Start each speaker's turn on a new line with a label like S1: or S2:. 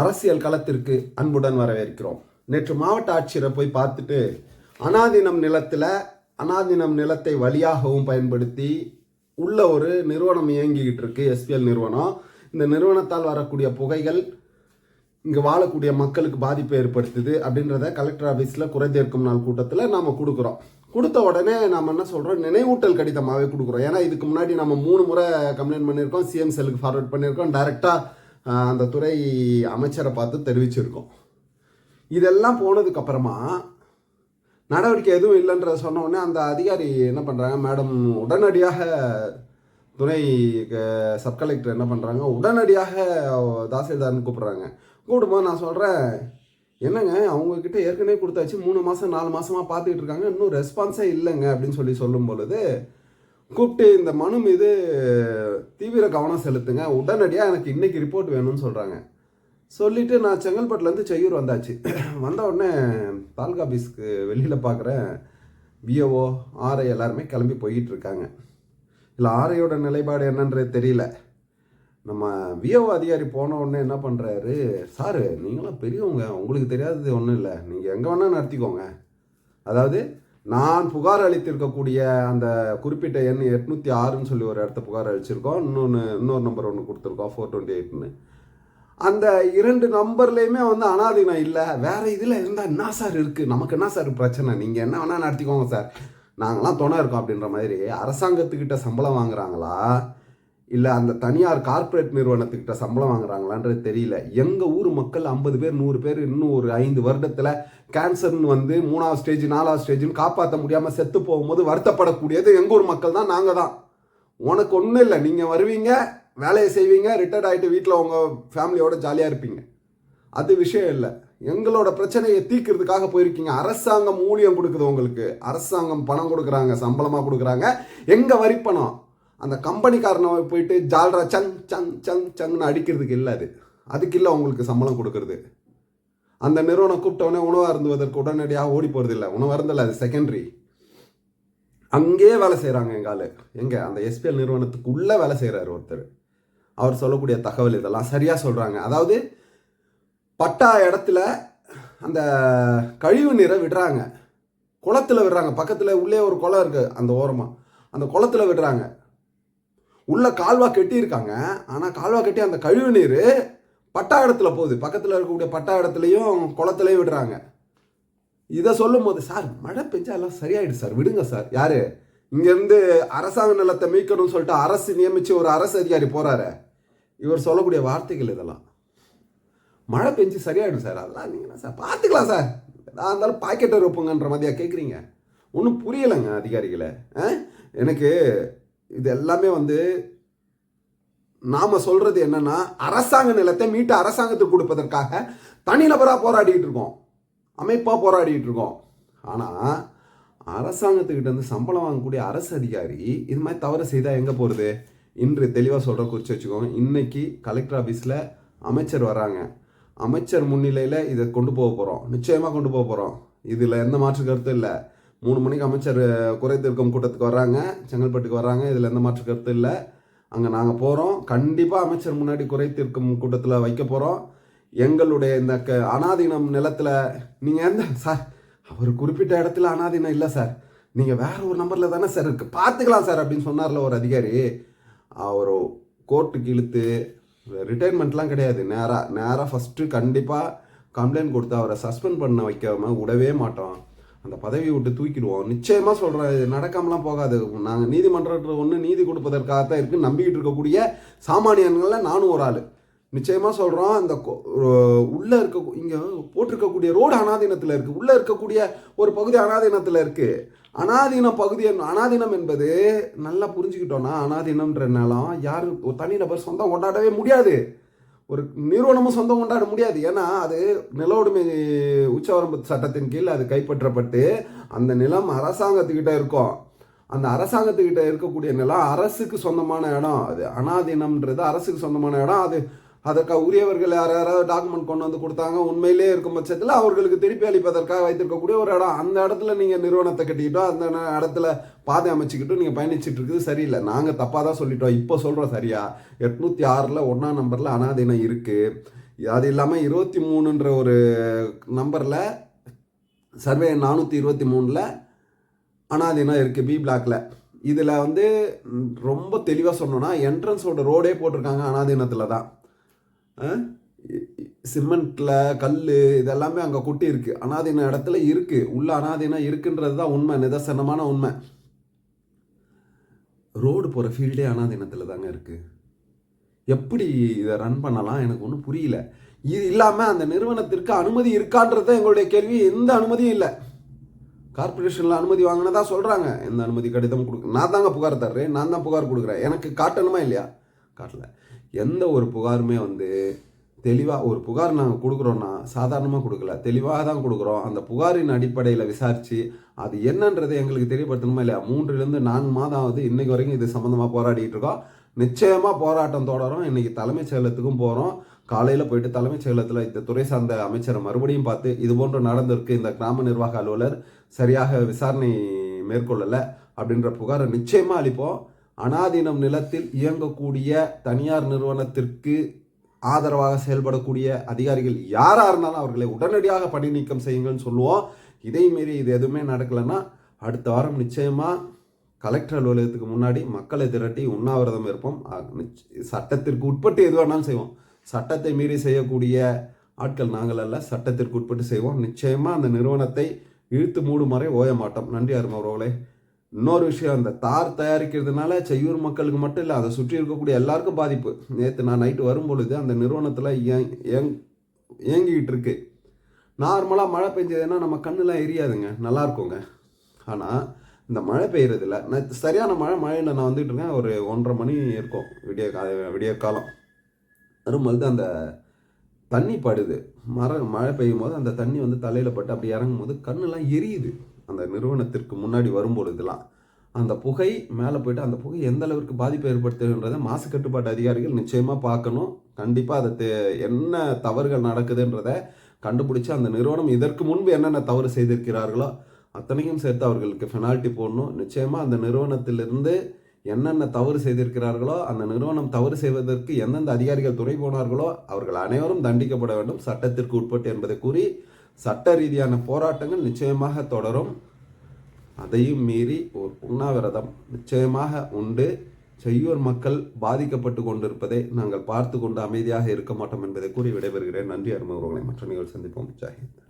S1: அரசியல் களத்திற்கு அன்புடன் வரவேற்கிறோம். நேற்று மாவட்ட ஆட்சியரை போய் பார்த்துட்டு அனாதினம் நிலத்தில் அனாதினம் நிலத்தை வழியாகவும் பயன்படுத்தி உள்ள ஒரு நிறுவனம் இயங்கிக்கிட்டு இருக்கு எஸ்பிஎல் நிறுவனம். இந்த நிறுவனத்தால் வரக்கூடிய புகைகள் இங்கே வாழக்கூடிய மக்களுக்கு பாதிப்பை ஏற்படுத்துது அப்படின்றத கலெக்டர் ஆஃபீஸில் குறை தீர்க்கும் நாள் கூட்டத்தில் நாம் கொடுக்குறோம். கொடுத்த உடனே நம்ம என்ன சொல்கிறோம் நினைவூட்டல் கடிதமாகவே கொடுக்குறோம். ஏன்னா இதுக்கு முன்னாடி நம்ம மூணு முறை கம்ப்ளைண்ட் பண்ணியிருக்கோம் சிஎம் செல்லுக்கு ஃபார்வர்ட் பண்ணியிருக்கோம் டைரெக்டாக அந்த துறை அமைச்சரை பார்த்து தெரிவிச்சிருக்கோம். இதெல்லாம் போனதுக்கப்புறமா நடவடிக்கை எதுவும் இல்லைன்றத சொன்ன உடனே அந்த அதிகாரி என்ன பண்ணுறாங்க மேடம் உடனடியாக துணை சப் கலெக்டர் என்ன பண்ணுறாங்க உடனடியாக தாசில்தார்னு கூப்பிட்றாங்க. கூப்பிடும்போது நான் சொல்கிறேன் என்னங்க அவங்கக்கிட்ட ஏற்கனவே கொடுத்தாச்சு மூணு மாதம் நாலு மாதமாக பார்த்துக்கிட்டு இருக்காங்க இன்னும் ரெஸ்பான்ஸே இல்லைங்க அப்படின்னு சொல்லி சொல்லும் பொழுது கூப்பிட்டு இந்த மனு மீது தீவிர கவனம் செலுத்துங்க. உடனடியாக எனக்கு இன்றைக்கி ரிப்போர்ட் வேணும்னு சொல்கிறாங்க சொல்லிவிட்டு நான் செங்கல்பட்டுலேருந்து செய்யூர் வந்தாச்சு. வந்த உடனே தாலுகா ஆஃபீஸ்க்கு வெளியில் பார்க்குறேன் பிஓஓ ஆர்ஐ எல்லாருமே கிளம்பி போய்கிட்டு இருக்காங்க. இல்லை ஆர்ஐயோட நிலைப்பாடு என்னன்றது தெரியல. நம்ம விஓ அதிகாரி போன உடனே என்ன பண்ணுறாரு சார் நீங்களாம் பெரியவங்க. உங்களுக்கு தெரியாதது ஒன்றும் இல்லை. நீங்கள் எங்கே வேணால் நடத்திக்கோங்க. அதாவது நான் புகார் அளித்திருக்கக்கூடிய அந்த குறிப்பிட்ட எண் எட்நூற்றி ஆறுன்னு சொல்லி ஒரு இடத்த புகார் அளிச்சிருக்கோம். இன்னொன்று இன்னொரு நம்பர் ஒன்று கொடுத்துருக்கோம் ஃபோர் டுவெண்ட்டி எயிட்னு அந்த இரண்டு நம்பர்லேயுமே வந்து அனாதீனம் இல்லை. வேறு இதில் இருந்தால் என்ன சார் இருக்குது நமக்கு என்ன சார் பிரச்சனை? நீங்கள் என்ன வேணால் நடத்திக்கோங்க சார். நாங்களாம் துணை இருக்கோம் அப்படின்ற மாதிரி அரசாங்கத்துக்கிட்ட சம்பளம் வாங்குறாங்களா? இல்லை அந்த தனியார் கார்ப்பரேட் நிறுவனத்துக்கிட்ட சம்பளம் வாங்குறாங்களான்றது தெரியல. எங்கள் ஊர் மக்கள் ஐம்பது பேர் நூறு பேர் இன்னும் ஒரு ஐந்து வருடத்தில் கேன்சர்னு வந்து மூணாவது ஸ்டேஜ் நாலாவது ஸ்டேஜ்னு காப்பாற்ற முடியாமல் செத்து போகும்போது வருத்தப்படக்கூடியது எங்கள் ஊர் மக்கள் தான் நாங்கள் தான். உனக்கு ஒன்றும் இல்லை நீங்கள் வருவீங்க வேலையை செய்வீங்க ரிட்டையர்ட் ஆகிட்டு வீட்டில் உங்கள் ஃபேமிலியோட ஜாலியாக இருப்பீங்க. அது விஷயம் இல்லை. எங்களோட பிரச்சனையை தீர்க்கிறதுக்காக போயிருக்கீங்க. அரசாங்கம் ஊழியம் கொடுக்குது உங்களுக்கு. அரசாங்கம் பணம் கொடுக்குறாங்க சம்பளமாக கொடுக்குறாங்க. எங்கள் வரி பணம் அந்த கம்பெனிக்காரனை போயிட்டு ஜால்ரா சங் சங் சங் சங்னு அடிக்கிறதுக்கு இல்லை அது. அதுக்கு இல்லை உங்களுக்கு சம்பளம் கொடுக்கறது. அந்த நிறுவனம் கூப்பிட்டவொடனே உணவாக இருந்துவதற்கு உடனடியாக ஓடி போகிறது இல்லை. உணவு அருந்தல அது செகண்டரி அங்கேயே வேலை செய்கிறாங்க எங்கள் ஆள். எங்கே? அந்த எஸ்பிஎல் நிறுவனத்துக்கு உள்ளே வேலை செய்கிறாரு ஒருத்தர். அவர் சொல்லக்கூடிய தகவல் இதெல்லாம் சரியாக சொல்கிறாங்க அதாவது பட்டா இடத்துல அந்த கழிவு நீரை விடுறாங்க. குளத்தில் விடுறாங்க. பக்கத்தில் உள்ளே ஒரு குளம் இருக்குது அந்த ஓரமாக அந்த குளத்துல விடுறாங்க. உள்ள கால்வா கட்டியிருக்காங்க. ஆனால் கால்வா கட்டி அந்த கழிவு நீர் பட்டா இடத்துல போகுது. பக்கத்தில் இருக்கக்கூடிய பட்டா இடத்துலையும் குளத்துலையும் விடுறாங்க. இதை சொல்லும் போது சார் மழை பெஞ்சா எல்லாம் சரியாயிடுச்சு சார். விடுங்க சார். யாரு? இங்கேருந்து அரசாங்க நிலத்தை மீட்கணும்னு சொல்லிட்டு அரசு நியமித்து ஒரு அரசு அதிகாரி போகிறாரு இவர் சொல்லக்கூடிய வார்த்தைகள் இதெல்லாம். மழை பெஞ்சு சரியாயிடும் சார். அதெல்லாம் நீங்கள் சார்? பார்த்துக்கலாம் சார். எதாக இருந்தாலும் பாக்கெட்டை வைப்போங்கன்ற மாதிரியா கேட்குறீங்க ஒன்றும் புரியலைங்க அதிகாரிகளை. ஆ? எனக்கு இது எல்லாமே வந்து நாம சொல்றது என்னன்னா அரசாங்க நிலத்தை மீட்டு அரசாங்கத்துக்கு கொடுப்பதற்காக தனிநபராக போராடிட்டு இருக்கோம். அமைப்பாக போராடிட்டு இருக்கோம். ஆனால் அரசாங்கத்துக்கிட்ட இருந்து சம்பளம் வாங்கக்கூடிய அரசு அதிகாரி இது மாதிரி தவறு செய்தால் எங்கே போகிறது இன்று தெளிவாக சொல்கிற குறித்து வச்சுக்கோங்க. இன்னைக்கு கலெக்டர் ஆஃபீஸில் அமைச்சர் வராங்க அமைச்சர் முன்னிலையில் இதை கொண்டு போக போகிறோம் நிச்சயமாக கொண்டு போக போகிறோம் இதில் எந்த மாற்று கருத்தும் இல்லை. மூணு மணிக்கு அமைச்சர் குறை தீர்க்கும் கூட்டத்துக்கு வர்றாங்க. செங்கல்பட்டுக்கு வர்றாங்க. இதில் எந்த மாற்று கருத்து இல்லை. அங்கே நாங்கள் போகிறோம் கண்டிப்பாக அமைச்சர் முன்னாடி குறை தீர்க்கும் கூட்டத்தில் வைக்க போகிறோம் எங்களுடைய இந்த க அனாதீனம் நிலத்தில் நீங்கள் எந்த சார் அவர் குறிப்பிட்ட இடத்துல அனாதீனம் இல்லை சார். நீங்கள் வேற ஒரு நம்பரில் தானே சார் இருக்குது பார்த்துக்கலாம் சார் அப்படின்னு சொன்னார்ல ஒரு அதிகாரி. அவர் கோர்ட்டுக்கு இழுத்து ரிட்டைர்மெண்ட்லாம் கிடையாது. நேராக நேராக ஃபஸ்ட்டு கண்டிப்பாக கம்ப்ளைண்ட் கொடுத்து அவரை சஸ்பெண்ட் பண்ண வைக்காமல் விடவே மாட்டோம். அந்த பதவியை விட்டு தூக்கிடுவோம். நிச்சயமாக சொல்கிறேன் இது நடக்காமலாம் போகாது. நாங்கள் நீதிமன்றத்தில் ஒன்று நீதி கொடுப்பதற்காக தான் இருக்குது நம்பிக்கிட்டு இருக்கக்கூடிய சாமானியன்களில் நானும் ஒரு ஆள். நிச்சயமாக சொல்கிறோம் அந்த கொ- இருக்க இங்கே போட்டிருக்கக்கூடிய ரோடு அனாதீனத்தில் இருக்குது உள்ளே இருக்கக்கூடிய ஒரு பகுதி அனாதீனத்தில் இருக்குது அனாதீன பகுதி அனாதீனம் என்பது நல்லா புரிஞ்சுக்கிட்டோம்னா அனாதீனம்ன்ற நிலம் யாரும் ஒரு தனிநபர் சொந்தம் கொண்டாடவே முடியாது. ஒரு நிறுவனமும் சொந்தம் கொண்டாட முடியாது. ஏன்னா அது நில உடைமை உச்சவரம்பு சட்டத்தின் கீழ் அது கைப்பற்றப்பட்டு அந்த நிலம் அரசாங்கத்துக்கிட்ட இருக்கும். அந்த அரசாங்கத்துக்கிட்ட இருக்கக்கூடிய நிலம் அரசுக்கு சொந்தமான இடம். அது அனாதீனம்ன்றது அரசுக்கு சொந்தமான இடம். அது அதற்கு உரியவர்கள் யார் யாராவது டாக்குமெண்ட் கொண்டு வந்து கொடுத்தாங்க உண்மையிலே இருக்கும் பட்சத்தில் அவர்களுக்கு திருப்பி அளிப்பதற்காக வைத்திருக்கக்கூடிய ஒரு இடம். அந்த இடத்துல நீங்கள் நிறுவனத்தை கட்டிக்கிட்டோ அந்த இடத்துல பாதை அமைச்சுக்கிட்டும் நீங்கள் பயணிச்சுட்டு இருக்குது சரியில்லை. நாங்கள் தப்பாக தான் சொல்லிட்டோம். இப்போ சொல்கிறோம் சரியா. எட்நூற்றி ஆறில் ஒன்றாம் நம்பரில் அனாதீனம் இருக்குது அது இல்லாமல் இருபத்தி மூணுன்ற ஒரு நம்பரில் சர்வே நானூற்றி இருபத்தி மூணில் அனாதீனம் இருக்குது பி பிளாக்ல. இதில் வந்து ரொம்ப தெளிவாக சொன்னோன்னா என்ட்ரன்ஸோட ரோடே போட்டிருக்காங்க அனாதீனத்தில் தான். சிமெண்ட்டில் கல் இதெல்லாமே அங்கே கொட்டி இருக்கு. அனாதீன இடத்துல இருக்கு. உள்ள அனாதீனம் இருக்குன்றது தான் உண்மை. நிதர்சனமான உண்மை. ரோடு போகிற ஃபீல்டே அனாதீனத்தில் தாங்க இருக்கு. எப்படி இதை ரன் பண்ணலாம்? எனக்கு ஒன்றும் புரியல. இது இல்லாமல் அந்த நிறுவனத்திற்கு அனுமதி இருக்கான்றது எங்களுடைய கேள்வி. எந்த அனுமதியும் இல்லை. கார்பரேஷனில் அனுமதி வாங்கினதா சொல்கிறாங்க எந்த அனுமதி கடிதம் கொடுக்க நான் தாங்க புகார் தர்றேன். நான் தான் புகார் கொடுக்குறேன். எனக்கு காட்டணுமா இல்லையா? காட்டல. எந்த ஒரு புகாருமே வந்து தெளிவாக ஒரு புகார் நாங்கள் கொடுக்குறோன்னா சாதாரணமாக கொடுக்கல. தெளிவாக தான் கொடுக்குறோம். அந்த புகாரின் அடிப்படையில் விசாரித்து அது என்னன்றதை எங்களுக்கு தெரியப்படுத்தணுமா இல்லையா? மூன்றுலேருந்து நான்கு மாதம் ஆகுது. இன்னைக்கு வரைக்கும் இது சம்மந்தமாக போராடிட்டு இருக்கோம். நிச்சயமாக போராட்டம் தொடரும். இன்றைக்கி தலைமைச் செயலத்துக்கும் போகிறோம் காலையில் போயிட்டு தலைமைச் செயலத்தில் இந்த துறை சார்ந்த அமைச்சரை மறுபடியும் பார்த்து இது போன்று நடந்திருக்கு. இந்த கிராம நிர்வாக அலுவலர் சரியாக விசாரணை மேற்கொள்ளலை அப்படின்ற புகாரை நிச்சயமாக அளிப்போம். அனாதீனம் நிலத்தில் இயங்கக்கூடிய தனியார் நிறுவனத்திற்கு ஆதரவாக செயல்படக்கூடிய அதிகாரிகள் யாராக இருந்தாலும் அவர்களை உடனடியாக பணி நீக்கம் செய்யுங்கள்னு சொல்லுவோம். இதை மீறி இது எதுவுமே நடக்கலைன்னா அடுத்த வாரம் நிச்சயமாக கலெக்டர் அலுவலகத்துக்கு முன்னாடி மக்களை திரட்டி உண்ணாவிரதம் இருப்போம். சட்டத்திற்கு உட்பட்டு எது வேணாலும் செய்வோம். சட்டத்தை மீறி செய்யக்கூடிய ஆட்கள் நாங்கள் அல்ல சட்டத்திற்கு உட்பட்டு செய்வோம். நிச்சயமாக அந்த நிறுவனத்தை இழுத்து மூடும் வரை ஓய மாட்டோம் நன்றி அருமவர்களே இன்னொரு விஷயம் அந்த தார் தயாரிக்கிறதுனால செய்யூர் மக்களுக்கு மட்டும் இல்லை அதை சுற்றி இருக்கக்கூடிய எல்லாருக்கும் பாதிப்பு. நேற்று நான் நைட்டு வரும்பொழுது அந்த நிறுவனத்தில் ஏங் இயங்கிக்கிட்டு இருக்கு. நார்மலாக மழை பெஞ்சதுன்னா நம்ம கண்ணுலாம் எரியாதுங்க. நல்லா இருக்குங்க. ஆனால் இந்த மழை பெய்யறதில்ல. நான் சரியான மழை மழையில் நான் வந்துட்டு இருக்கேன். ஒரு ஒன்றரை மணி இருக்கும் விடிய விடிய காலம். வரும்பொழுது அந்த தண்ணி படுது. மர மழை பெய்யும் போது அந்த தண்ணி வந்து தலையில் பட்டு அப்படி இறங்கும் போது கண்ணெல்லாம் எரியுது. அந்த நிறுவனத்திற்கு முன்னாடி வரும்பொழுதுலாம் அந்த புகை மேலே போயிட்டு அந்த புகை எந்த அளவிற்கு பாதிப்பு ஏற்படுத்துன்றதை மாசு கட்டுப்பாட்டு அதிகாரிகள் நிச்சயமாக பார்க்கணும். கண்டிப்பாக அதை தே- என்ன தவறுகள் நடக்குதுன்றதை கண்டுபிடிச்சி அந்த நிறுவனம் இதற்கு முன்பு என்னென்ன தவறு செய்திருக்கிறார்களோ அத்தனையும் சேர்த்து அவர்களுக்கு பெனால்ட்டி போடணும். நிச்சயமாக அந்த நிறுவனத்திலிருந்து என்னென்ன தவறு செய்திருக்கிறார்களோ அந்த நிறுவனம் தவறு செய்வதற்கு எந்தெந்த அதிகாரிகள் துணை போனார்களோ அவர்கள் அனைவரும் தண்டிக்கப்பட வேண்டும். சட்டத்திற்கு உட்பட்டு என்பதை கூறி சட்ட ரீதியான போராட்டங்கள் நிச்சயமாக தொடரும். அதையும் மீறி ஒரு உண்ணாவிரதம் நிச்சயமாக உண்டு. செய்யூர் மக்கள் பாதிக்கப்பட்டு கொண்டிருப்பதை நாங்கள் பார்த்து கொண்டு அமைதியாக இருக்க மாட்டோம் என்பதை கூறி விடைபெறுகிறேன். நன்றி அருமவர்களை மற்ற நிகழ்ச்சி சந்திப்போம். ஜாஹிந்த்